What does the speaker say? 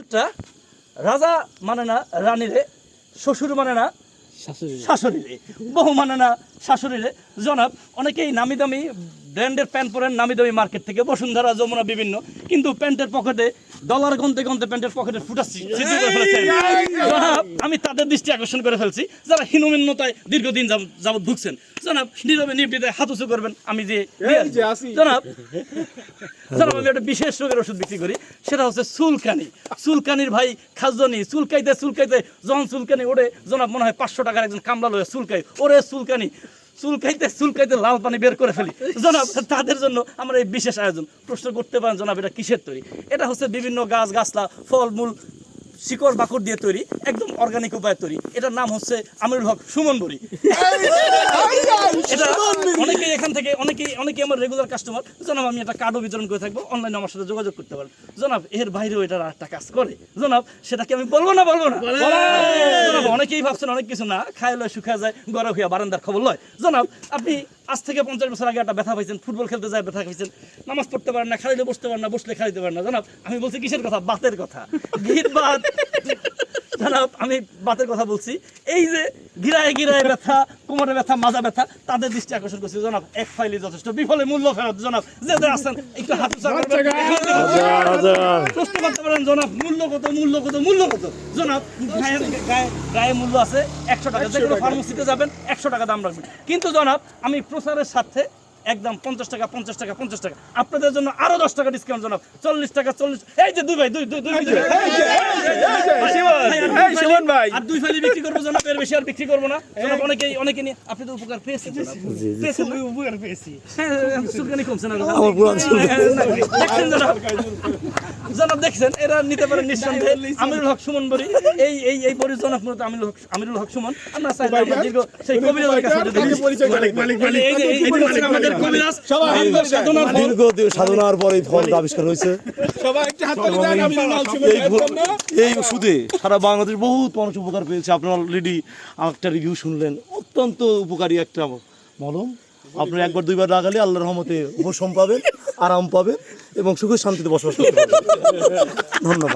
বাছুরটা রাজা মানে না রানীরে শ্বশুর মানে না শাশুড়ি শাশুড়িরে। বহু মানে না শাশুড়িরে। জনাব অনেকেই নামি দামি ব্র্যান্ডের প্যান্ট পরেন নামি দামি মার্কেট থেকে। বসুন্ধরা যমুনা বিভিন্ন। কিন্তু প্যান্টের পকেটে ডলার গনতে গনতে প্যান্টের পকেটে ফুটা সি- ছিদ্র করে ফেলেছেন। জনাব আমি তাদের দৃষ্টি আকর্ষণ করে ফেলছি। যারা হীনমিন্নতায় দীর্ঘদিন যাবৎ ভুগছেন। জনাব নীরবে নিবৃতে হাত উঁচু করবেন। আমি যে জনাব জনাব আমি একটা বিশেষ রোগের ওষুধ বিক্রি করি। সেটা হচ্ছে চুলকানি। চুলকানির ভাই খাজনি চুলকাইতে চুলকাইতে যখন চুলকানি ওড়ে। জনাব মনে হয় পাঁচশো টাকার একজন কামলা লয়ে চুলকাই ওরে চুলকানি। চুলকাইতে চুলকাইতে লাল পানি বের করে ফেলি। জনাব, তাদের জন্য আমরা এই বিশেষ আয়োজন। প্রশ্ন করতে পারেন, জনাব, এটা কিসের তৈরি? এটা হচ্ছে বিভিন্ন গাছ, গাছলা, ফলমূল, শিকড়, বাকড় দিয়ে তৈরি, একদম অর্গানিক উপায়ে তৈরি। এটার নাম হচ্ছে আমিরুল হক সুমন বড়ি। এখান থেকে অনেকেই অনেকেই আমার রেগুলার কাস্টমার জনাব আমি একটা কার্ডও বিতরণ করে থাকব অনলাইনে আমার সাথে যোগাযোগ করতে পারেন জনাব এর বাইরেও এটা একটা কাজ করে। জনাব সেটাকে আমি বলব না বলব না? জনাব অনেকেই ভাবছেন অনেক কিছু না খায় লয় শুকা যায় গড়ে হইয়া বারান্দার খবর লয়। জনাব আপনি আজ থেকে পঞ্চাশ বছর আগে একটা ব্যথা পাইছেন ফুটবল খেলতে যায় ব্যথা পাইছেন নামাজ পড়তে পারেন না খাইলে বসতে পারেন না বসলে খাইতে পারেন না। জনাব আমি বলছি কিসের কথা? বাতের কথা। গির বাত! জনাব আমি বাতের কথা বলছি। এই যে গিরায় গিরায় ব্যথা কোমরে ব্যথা মাজা ব্যথা তাদের দৃষ্টি আকর্ষণ করছি। জনাব এক ফাইলে যথেষ্ট। বিফলে মূল্য ফেরত। জনাব যে যে আছেন একটু হাত। প্রশ্ন করতে পারেন জনাব মূল্য কত মূল্য কত মূল্য কত? জনাব গায়ে গায়ে গায়ে মূল্য আছে একশো টাকা। যে কোনো ফার্মেসিতে যাবেন একশো টাকা দাম রাখবেন। কিন্তু জনাব আমি প্রচারের স্বার্থে একদম পঞ্চাশ টাকা পঞ্চাশ টাকা পঞ্চাশ টাকা। আপনাদের জন্য আরও দশ টাকা ডিসকাউন্ট জনাব। চল্লিশ টাকা চল্লিশ এই যে দুই ভাই দুই দুই দুই দুই ভাই। আর দুই ফালি বিক্রি করব জনাব এর বেশি আর বিক্রি করব না। জনাব অনেকেই অনেকে নিয়ে আপনি তো উপকার পেয়েছেন? উপকার পেয়েছি। হ্যাঁ, কমছে না জনাব। আমার পুরান চুলকানি। দেখছেন এরা নিতে পারেন নিঃসন্দেহে আমিরুল হক সুমন বরি এই এই এই জনাব মূলত আমিরুল হক আমিরুল হক সুমন। আমরা চাই দীর্ঘ সেই কবিরাজের কাছে আমাদের কবিরাজ দীর্ঘ সাধনার পরে এই ফলটা আবিষ্কার হয়েছে। সবাই একটু হাত তালি দেন আমি লাল সুমন এই ওষুধে সারা বাংলাদেশ বহুত মানুষ উপকার পেয়েছে। আপনারা অলরেডি একটা রিভিউ শুনলেন। অত্যন্ত উপকারী একটা মলম। আপনি একবার দুইবার লাগালে আল্লাহর রহমতে উপশম পাবেন আরাম পাবেন। এবং সুখে শান্তিতে বসবাস করতে পারবেন ধন্যবাদ